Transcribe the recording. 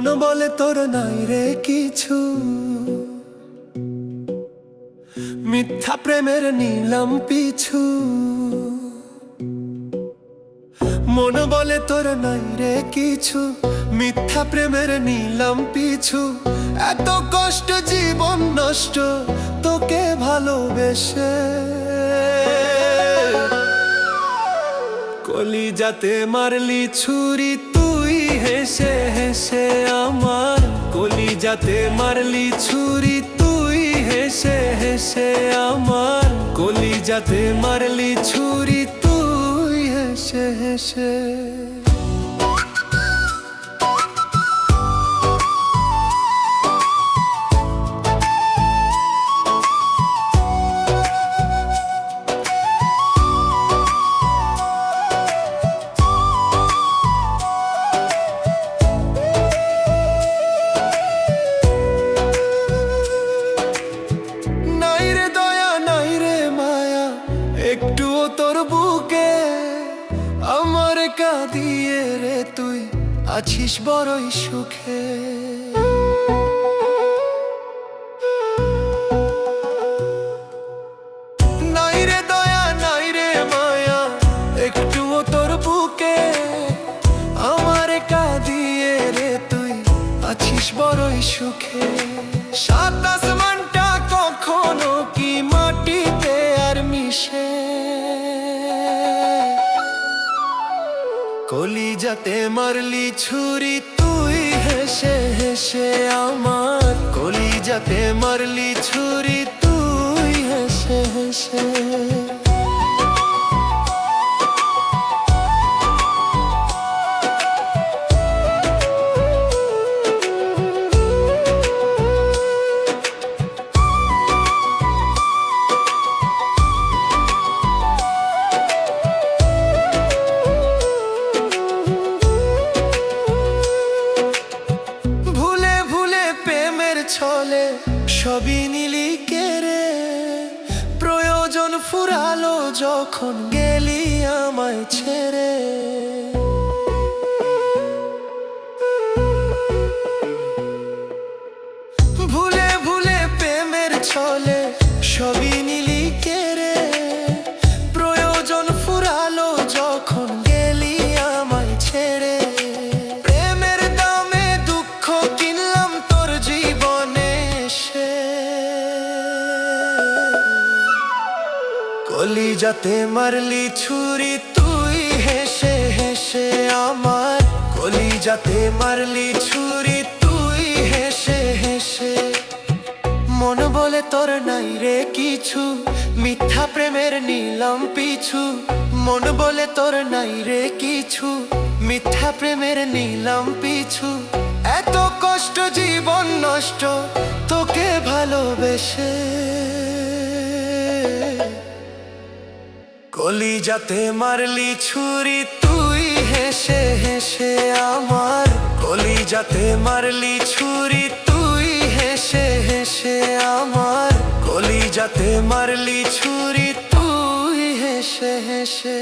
মন বলে তোর নাই রে কিছু। মিথ্যা প্রেমের নিলাম পিছু। মন বলে তোর নাই রে কিছু। মিথ্যা প্রেমের নিলাম পিছু। এত কষ্ট জীবন নষ্ট তোকে ভালোবেসে। কলি যাতে মারলি ছুরি, তুই হেসে হেসে কলি যাতে মারলি ছুরি তুই হেসে হেসে আমার কলিজাতে মারলি ছুরি তুই হেসে হেসে। আছিস বড়ই সুখে। নাই রে দয়া, নাই রে মায়া তোর বুকে আমার রে তুই, আছিস বড়ই সুখে। সাত কলি যাতে মারলি ছুরি তুই হেসে হেসে আমার কলি যাতে মারলি ছুরি। ছলে সবই নিলি কেড়ে প্রয়োজন ফুরালো যখন গেলি আমায় ছেড়ে। যাতে মারলি ছুরি, তুই হেসে হেসে আমার কলি যাতে মারলি ছুরি, তুই হেসে হেসে। মন বলে তোর নাই রে কিছু, মিথ্যা প্রেমের নিলাম পিছু। মন বলে তোর নাই রে কিছু, মিথ্যা প্রেমের নিলাম পিছু। এত কষ্ট, জীবন নষ্ট, তোকে ভালোবেসে। কলি যাতে মারলি ছুরি, তুই হেসে হেসে আমার। কলি যাতে মারলি ছুরি, তুই হেসে হেসে আমার। কলি যাতে মারলি ছুরি, তুই হেসে হেসে